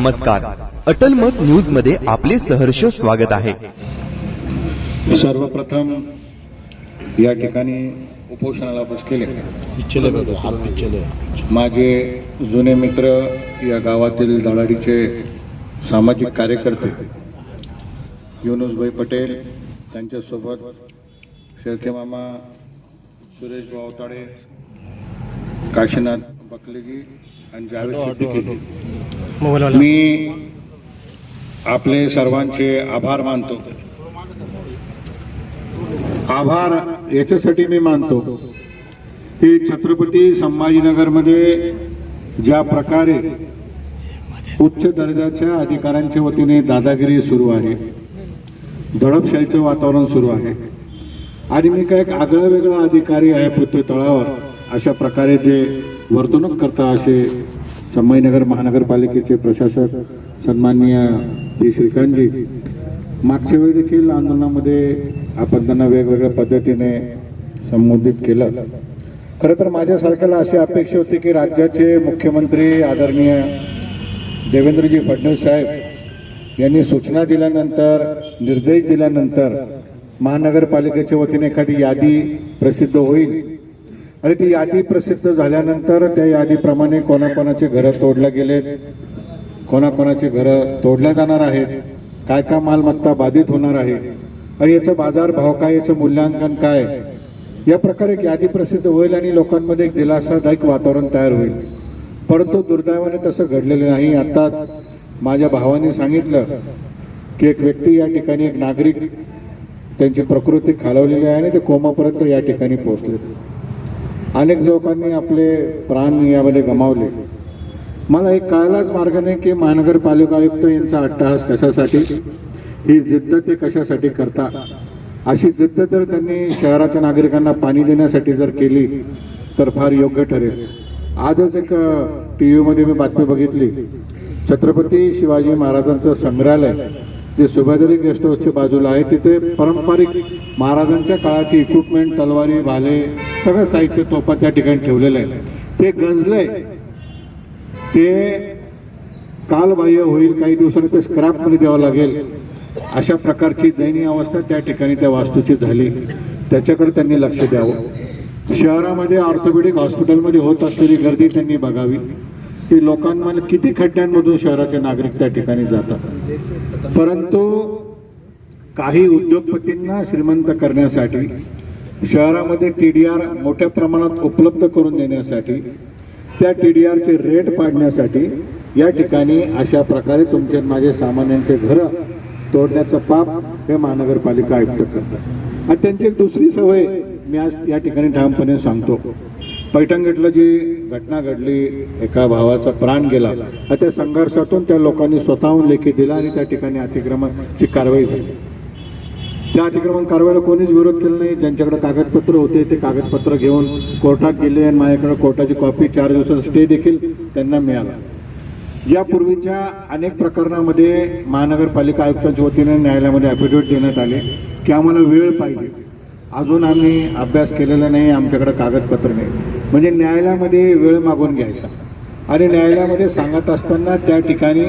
नमस्कार. अटल मत न्यूजमध्ये आपले सहर्ष स्वागत आहे. सर्वप्रथम या ठिकाणी उपोषणाला बसलेले माझे जुने मित्र या गावातील दलाडीचे सामाजिक कार्यकर्ते युनुसभाई पटेल त्यांच्यासोबत शेळके मामा सुरेश बावताडे काशीनाथ बकलेजी आणि जावेद सिद्दीकी. मी आपले सर्वांचे आभार मानतो. आभार याच्यासाठी मी मानतो की छत्रपती संभाजीनगरमध्ये ज्या प्रकारे उच्च दर्जाच्या अधिकाऱ्यांच्या वतीने दादागिरी सुरू आहे दडपशाहीचं वातावरण सुरू आहे आणि मी काय एक आगळा वेगळा अधिकारी आहे पृथ्वी तळावर अशा प्रकारे जे वर्तणूक करता असे संभाजीनगर महानगरपालिकेचे प्रशासक सन्माननीय जी श्रीकांतजी मागच्या वेळी देखील आंदोलनामध्ये आपण त्यांना वेगवेगळ्या पद्धतीने संबोधित केलं. खरं तर माझ्यासारख्याला अशी अपेक्षा होती की राज्याचे मुख्यमंत्री आदरणीय देवेंद्रजी फडणवीस साहेब यांनी सूचना दिल्यानंतर निर्देश दिल्यानंतर महानगरपालिकेच्या वतीने एखादी यादी प्रसिद्ध होईल आणि ती यादी प्रसिद्ध झाल्यानंतर त्या यादीप्रमाणे कोणाकोणाचे घरं तोडल्या गेलेत कोणाकोणाचे घरं तोडल्या जाणार आहेत काय काय मालमत्ता बाधित होणार आहे आणि याचं बाजार भाव काय याचं मूल्यांकन काय या प्रकारे एक यादी प्रसिद्ध होईल आणि लोकांमध्ये एक दिलासादायक वातावरण तयार होईल. परंतु दुर्दैवाने तसं घडलेलं नाही. आत्ताच माझ्या भावाने सांगितलं की एक व्यक्ती या ठिकाणी एक नागरिक त्यांची प्रकृती खालवलेली आहे आणि ते कोमापर्यंत या ठिकाणी पोहोचले अनेक लोकांनी आपले प्राण यामध्ये गमावले. मला एक कळायलाच मार्ग नाही की महानगरपालिका आयुक्त यांचा अट्टहास कशासाठी? ही जिद्द ते कशासाठी करता? अशी जिद्द जर त्यांनी शहराच्या नागरिकांना पाणी देण्यासाठी जर केली तर फार योग्य ठरेल. आजच एक टी व्हीमध्ये मी बातमी बघितली. छत्रपती शिवाजी महाराजांचं संग्रहालय जे सुभेदारी गेस्ट हाऊसच्या बाजूला आहे. तिथे पारंपरिक महाराजांच्या काळाची इक्विपमेंट तलवारी भाले सगळं साहित्य तोफा त्या ठिकाणी ठेवलेलं आहे. ते गंजलंय. ते कालबाह्य होईल काही दिवसांनी ते स्क्रॅपमध्ये द्यावं लागेल. अशा प्रकारची दयनीय अवस्था त्या ठिकाणी त्या वास्तूची झाली. त्याच्याकडे त्यांनी लक्ष द्यावं. शहरामध्ये ऑर्थोपेडिक हॉस्पिटलमध्ये होत असलेली गर्दी त्यांनी बघावी. की लोकांमध्ये किती खड्ड्यांमधून शहराचे नागरिक त्या ठिकाणी जातात? परंतु काही उद्योगपतींना श्रीमंत करण्यासाठी शहरामध्ये टी डी आर मोठ्या प्रमाणात उपलब्ध करून देण्यासाठी त्या टी डी आरचे रेट पाडण्यासाठी या ठिकाणी अशा प्रकारे तुमचे माझे सामान्यांचे घरं तोडण्याचं पाप हे महानगरपालिका आयुक्त करतात. आणि त्यांची एक दुसरी सवय मी आज या ठिकाणी ठामपणे सांगतो. पैठणगेटला जी घटना घडली एका भावाचा प्राण गेला त्या संघर्षातून त्या लोकांनी स्वतःहून लेखी दिला आणि त्या ठिकाणी अतिक्रमणची कारवाई झाली. त्या अतिक्रमण कारवाईला कोणीच विरोध केला नाही. ज्यांच्याकडे कागदपत्र होते ते कागदपत्र घेऊन कोर्टात गेले आणि माझ्याकडे कोर्टाची कॉपी चार दिवसाचा स्टे देखील त्यांना मिळाला. यापूर्वीच्या अनेक प्रकरणामध्ये महानगरपालिका आयुक्तांच्या वतीने न्यायालयामध्ये ॲफिडेविट देण्यात आले की आम्हाला वेळ पाहिजे. अजून आम्ही अभ्यास केलेला नाही आमच्याकडे कागदपत्र नाही. म्हणजे न्यायालयामध्ये वेळ मागून घ्यायचा. आणि न्यायालयामध्ये सांगत असताना त्या ठिकाणी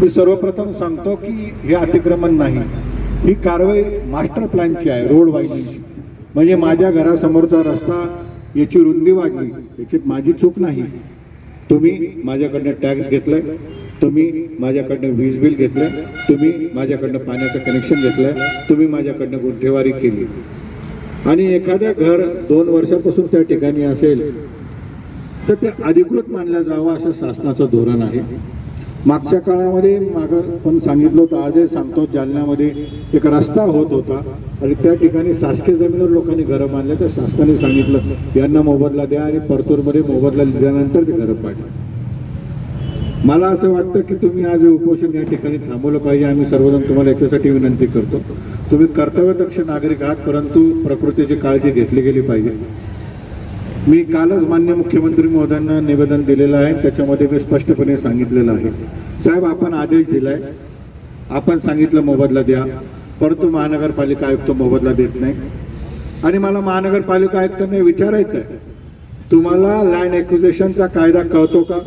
मी सर्वप्रथम सांगतो की हे अतिक्रमण नाही. ही कारवाई मास्टर प्लॅनची आहे रोड वायडिंगची म्हणजे माझ्या घरासमोरचा रस्ता याची रुंदी वाढली. याची माझी चूक नाही. तुम्ही माझ्याकडनं टॅक्स घेतलाय तुम्ही माझ्याकडनं वीज बिल घेतलंय तुम्ही माझ्याकडनं पाण्याचं कनेक्शन घेतलंय तुम्ही माझ्याकडनं गुंठेवारी केली. आणि एखादं घर दोन वर्षापासून त्या ठिकाणी असेल तर ते अधिकृत मानलं जावं असं शासनाचं धोरण आहे. मागच्या काळामध्ये मागं पण सांगितलं होतं आजही सांगतो जालन्यामध्ये एक रस्ता होत होता आणि त्या ठिकाणी शासकीय जमिनीवर लोकांनी घरं बांधले तर शासनाने सांगितलं यांना मोबदला द्या आणि परतूरमध्ये मोबदला दिल्यानंतर ते घरं पाडली. मला असं वाटतं की तुम्ही आज उपोषण या ठिकाणी थांबवलं पाहिजे आम्ही सर्वजण तुम्हाला याच्यासाठी विनंती करतो. तुम्ही कर्तव्यदक्ष नागरिक आहात परंतु प्रकृतीची काळजी घेतली गेली पाहिजे. मी कालच मान्य मुख्यमंत्री महोदयांना निवेदन दिलेलं आहे त्याच्यामध्ये मी स्पष्टपणे सांगितलेलं आहे. साहेब आपण आदेश दिलाय. आपण सांगितलं मोबदला द्या. परंतु महानगरपालिका आयुक्त मोबदला देत नाही. आणि मला महानगरपालिका आयुक्तांनी विचारायचं आहे तुम्हाला लँड ॲक्विजिशनचा कायदा कळतो का?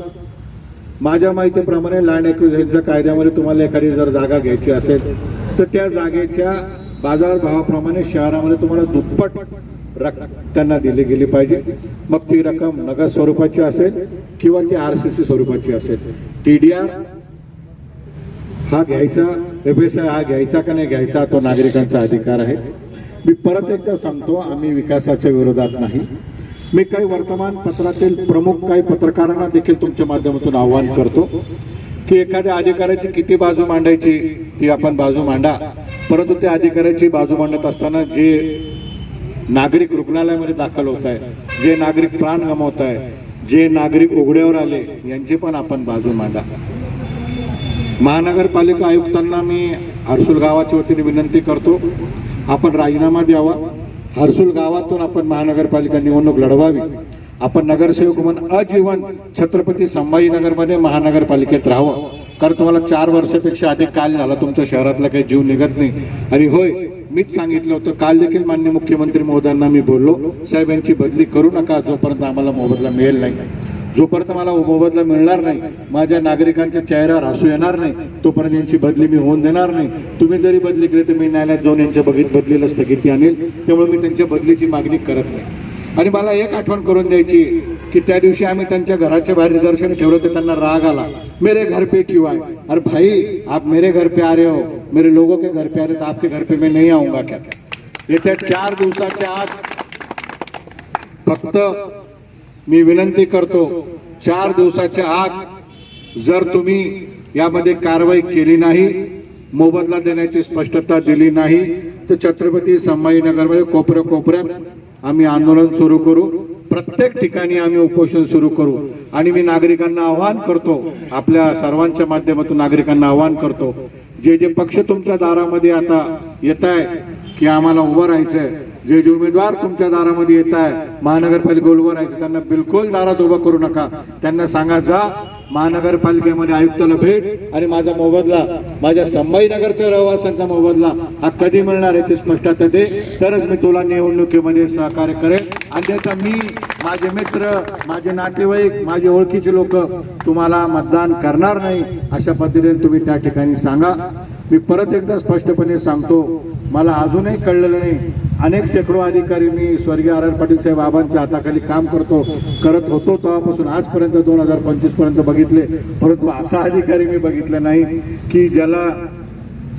माझ्या माहितीप्रमाणे लँड ॲक्विजिशनच्या कायद्यामध्ये तुम्हाला एखादी जर जागा घ्यायची असेल तर त्या जागेच्या बाजारभावाप्रमाणे शहरामध्ये तुम्हाला दुप्पट रक्कम त्यांना दिली गेली पाहिजे. मग ती रक्कम नगद स्वरूपाची असेल किंवा ती आर सी सी स्वरूपाची असेल. टी डी आर हा घ्यायचा व्यवसाय हा घ्यायचा का नाही घ्यायचा तो नागरिकांचा अधिकार आहे. मी परत एकदा सांगतो आम्ही विकासाच्या विरोधात नाही. मी काही वर्तमानपत्रातील प्रमुख काही पत्रकारांना देखील तुमच्या माध्यमातून आव्हान करतो. की एखाद्या अधिकाऱ्याची किती बाजू मांडायची ती आपण बाजू मांडा. परंतु त्या अधिकाऱ्याची बाजू मांडत असताना जे नागरिक रुग्णालयामध्ये दाखल होत आहे जे नागरिक प्राण गमावत आहे जे नागरिक उघड्यावर आले यांची पण आपण बाजू मांडा. महानगरपालिका आयुक्तांना मी हर्सुल गावाच्या वतीने विनंती करतो आपण राजीनामा द्यावा. हर्सुल गावातून आपण महानगरपालिका निवडणूक लढवावी. आपण नगरसेवक म्हणून आजीवन छत्रपती संभाजीनगरमध्ये महानगरपालिकेत राहावं. कारण तुम्हाला चार वर्षापेक्षा अधिक काल झाला तुमच्या शहरातला काही जीव निघत नाही. आणि होय मीच सांगितलं होतं काल देखील मान्य मुख्यमंत्री महोदयांना मी बोललो साहेब यांची बदली करू नका जोपर्यंत आम्हाला मोबदला मिळेल नाही. जोपर्यंत मला मोबदला मिळणार नाही माझ्या नागरिकांच्या चेहऱ्यावर हसू येणार नाही तोपर्यंत यांची बदली मी होऊन देणार नाही. तुम्ही जरी बदली केली तर मी न्यायालयात जाऊन यांच्या बघित बदलीला स्थगिती आणेल. त्यामुळे मी त्यांच्या बदलीची मागणी करत नाही. आणि मला एक आठवण करून द्यायची की त्या दिवशी आम्ही त्यांच्या घराच्या बाहेर निदर्शन ठेवलं तर त्यांना राग आला. मेरे घर पे क्यों आए? अरे भाई आप मेरे घर पे आ रहे हो. मेरे लोगों के घर पे आ रहे हो, तो आपके घर पे मैं नहीं आऊंगा क्या? येत्या चार दिवसाच्या आत फक्त मी विनंती करतो चार दिवसाच्या आत जर तुम्ही यामध्ये कारवाई केली नाही मोबदला देण्याची स्पष्टता दिली नाही तर छत्रपती संभाजीनगरमध्ये कोपऱ्या कोपऱ्यात आम्ही आंदोलन सुरू करू. प्रत्येक ठिकाणी आम्ही उपोषण सुरू करू. आणि मी नागरिकांना आवाहन करतो आपल्या सर्वांच्या माध्यमातून नागरिकांना आवाहन करतो जे जे पक्ष तुमच्या दारामध्ये आता येत आहे की आम्हाला उभं राहायचंय जे जे उमेदवार तुमच्या दारामध्ये येत आहे महानगरपालिका उभं राहायचं त्यांना बिलकुल दारात उभं करू नका. त्यांना सांगा जा महानगरपालिकेमध्ये आयुक्ताला भेट आणि माझा मोबदला माझ्या संभाजीनगरच्या रहिवाशांचा मोबदला हा कधी मिळणार याची स्पष्टता दे. तरच मी तुला निवडणुकीमध्ये सहकार्य करेन. अन्यथा मी माझे मित्र माझे नातेवाईक माझे ओळखीचे लोक तुम्हाला मतदान करणार नाही अशा पद्धतीने तुम्ही त्या ठिकाणी सांगा. मी परत एकदा स्पष्टपणे सांगतो मला अजूनही कळलेलं नाही. अनेक शेकडो अधिकारी मी स्वर्गीय आर आर पाटील साहेब बाबांच्या हाताखाली काम करतो करत होतो तेव्हापासून आजपर्यंत दोन हजार पंचवीसपर्यंत बघितले. परंतु असा अधिकारी मी बघितला नाही की ज्याला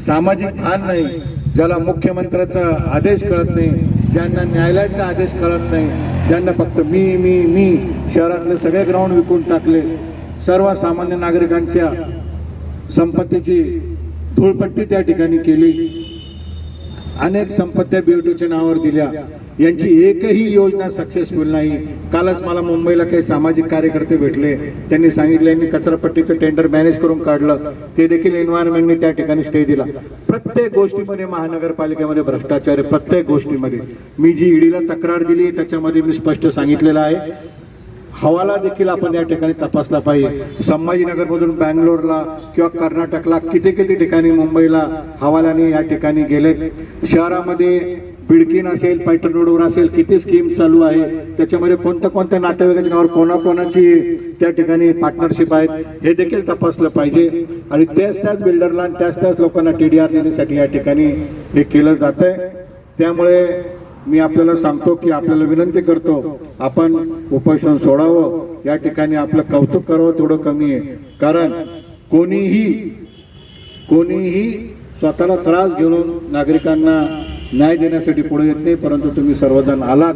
सामाजिक भान नाही ज्याला मुख्यमंत्र्याचा आदेश कळत नाही ज्यांना न्यायालयाचा आदेश कळत नाही ज्यांना फक्त मी मी मी शहरातले सगळे ग्राउंड विकून टाकले. सर्वसामान्य नागरिकांच्या संपत्तीची धूळपट्टी त्या ठिकाणी केली. अनेक संपत्त्या बीओटीच्या नावावर दिल्या. यांची एकही योजना सक्सेसफुल नाही. कालच मला मुंबईला काही सामाजिक कार्यकर्ते भेटले. त्यांनी सांगितलं यांनी कचरापट्टीचं टेंडर मॅनेज करून काढलं. ते देखील एन्व्हायरमेंटने त्या ठिकाणी स्टे दिला. प्रत्येक गोष्टीमध्ये महानगरपालिकेमध्ये भ्रष्टाचार आहे प्रत्येक गोष्टीमध्ये. मी जी ईडीला तक्रार दिली त्याच्यामध्ये मी स्पष्ट सांगितलेलं आहे. हवाला देखील आपण या ठिकाणी तपासला पाहिजे. संभाजीनगरमधून बँगलोरला किंवा कर्नाटकला किती किती ठिकाणी मुंबईला हवालाने या ठिकाणी गेले शहरामध्ये बिडकीन असेल पैठण रोडवर असेल किती स्कीम चालू आहे त्याच्यामध्ये कोणत्या कोणत्या नातेवाईकाच्या नावावर कोणाकोणाची त्या ठिकाणी पार्टनरशिप आहेत हे देखील तपासलं पाहिजे. आणि त्याच त्याच बिल्डरला आणि त्याच त्याच लोकांना टी डी आर देण्यासाठी या ठिकाणी हे केलं जात आहे त्यामुळे मी आपल्याला सांगतो की आपल्याला विनंती करतो आपण उपोषण सोडावं. या ठिकाणी आपलं कौतुक करावं तेवढं कमी आहे. कारण कोणीही कोणीही स्वतःला त्रास घेऊन नागरिकांना न्याय देण्यासाठी पुढे येत नाही परंतु तुम्ही सर्वजण आलात.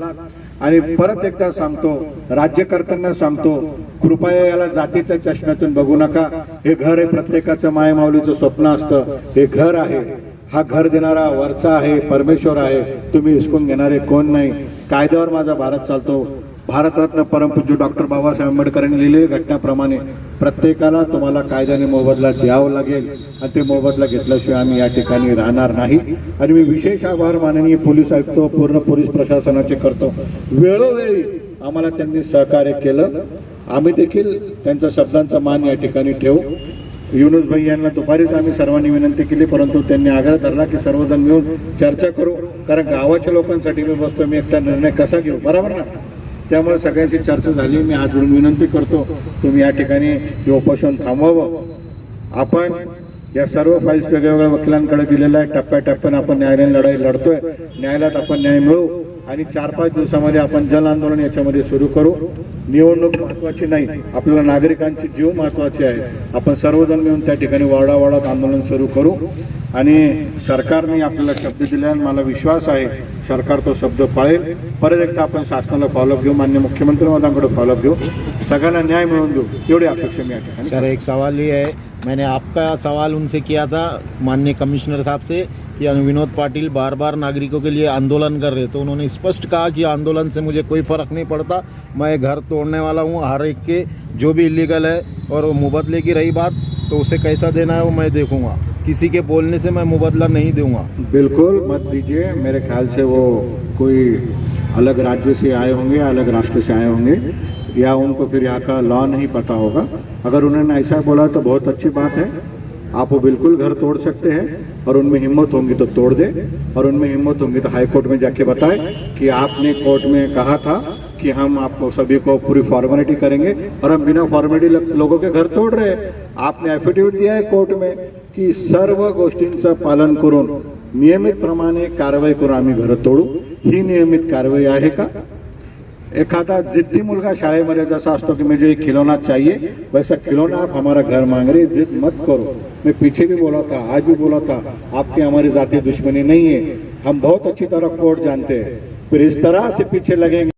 आणि परत एकदा सांगतो राज्यकर्त्यांना सांगतो कृपया याला जातीच्या चष्म्यातून बघू नका. हे घर हे प्रत्येकाचं मायमाऊलीचं स्वप्न असतं. हे घर आहे. हा घर देणारा वरचा आहे परमेश्वर आहे तुम्ही हिसकून घेणारे कोण नाही? कायद्यावर माझा भारत चालतो. भारतरत्न परमपूज्य डॉक्टर बाबासाहेब आंबेडकरांनी लिहिले घटनाप्रमाणे प्रत्येकाला तुम्हाला कायद्याने मोबदला द्यावा लागेल आणि ते मोबदला घेतल्याशिवाय आम्ही या ठिकाणी राहणार नाही. आणि मी विशेष आभार माननीय पोलीस आयुक्त पूर्ण पोलीस प्रशासनाचे करतो. वेळोवेळी आम्हाला त्यांनी सहकार्य केलं. आम्ही देखील त्यांच्या शब्दांचा मान या ठिकाणी ठेवू. युनुस भाई यांना दुपारीच आम्ही सर्वांनी विनंती केली परंतु त्यांनी आग्रह धरला की सर्वजण मिळून चर्चा करू कारण गावाच्या लोकांसाठी मी बसतो मी एकटा निर्णय कसा घेऊ? बरोबर ना? त्यामुळे सगळ्यांशी चर्चा झाली मी आज विनंती करतो तुम्ही या ठिकाणी हे उपोषण थांबवावं. आपण या सर्व फाईल्स वेगवेगळ्या वकिलांकडे दिलेल्या आहे टप्प्याटप्प्यानं आपण न्यायालयीन लढाई लढतोय. न्यायालयात आपण न्याय मिळवू. आणि चार पाच दिवसामध्ये आपण जन आंदोलन याच्यामध्ये सुरू करू. निवडणूक महत्वाची नाही. आपल्याला नागरिकांची जीव महत्वाची आहे. आपण सर्वजण मिळून त्या ठिकाणी वाडावाडात आंदोलन सुरू करू. आणि सरकारने आपल्याला शब्द दिला मला विश्वास आहे, सरकार तो शब्द पाळेल. परत एकदा आपण शासनाला फॉलोअप घेऊ मान्य मुख्यमंत्री महोदयांकडे फॉलोअप घेऊ. सगळ्यांना न्याय मिळवून देऊ. एवढी अपेक्षा मी सर, एक सवाल ये है मैंने आपका सवाल उनसे किया था, माननीय कमिश्नर साहब से, कि विनोद पाटिल बार बार नागरिकों के लिए आंदोलन कर रहे तो उन्होंने स्पष्ट कहा कि आंदोलन से मुझे कोई फ़र्क नहीं पड़ता। मैं घर तोड़ने वाला हूँ, हर एक के, जो भी इलीगल है, और वो मुबदले की रही बात तो उसे कैसा देना है वो मैं देखूँगा। किसी के बोलने से मैं मुबदला नहीं दूँगा। बिल्कुल, मत दीजिए। मेरे ख्याल से वो कोई अलग राज्य से आए होंगे, अलग राष्ट्र से आए होंगे, या उनको फिर यहाँ का लॉ नहीं पता होगा। अगर उन्होंने ऐसा बोला तो बहुत अच्छी बात है। आप वो बिल्कुल घर तोड़ सकते हैं और उनमें हिम्मत होंगी तो तोड़ दे और उनमें हिम्मत होंगी तो हाई कोर्ट में जाके बताए कि आपने कोर्ट में कहा था कि हम आपको सभी को पूरी फॉर्मेलिटी करेंगे और हम बिना फॉर्मेलिटी लोगों के घर तोड़ रहे हैं। आपने एफिडेविट दिया है कोर्ट में की सर्व गोष्टींचं पालन करून नियमितप्रमाणे कारवाई करून आम्ही घरं तोडू. ही नियमित कारवाई आहे का? एखादा जिद्दी मुलगा शाळेमध्ये जसा असतो की मुझे खिलौना चाहिए वैसा खिलौना आप हमारा घर मांग रहे जिद मत करो. मैं पीछे भी बोला था आज भी बोला था आपकी हमारी जाती दुश्मनी नहीं है। हम बहुत अच्छी तरह कोर्ट जानते हैं। फिर इस तरह से पीछे लगेंगे।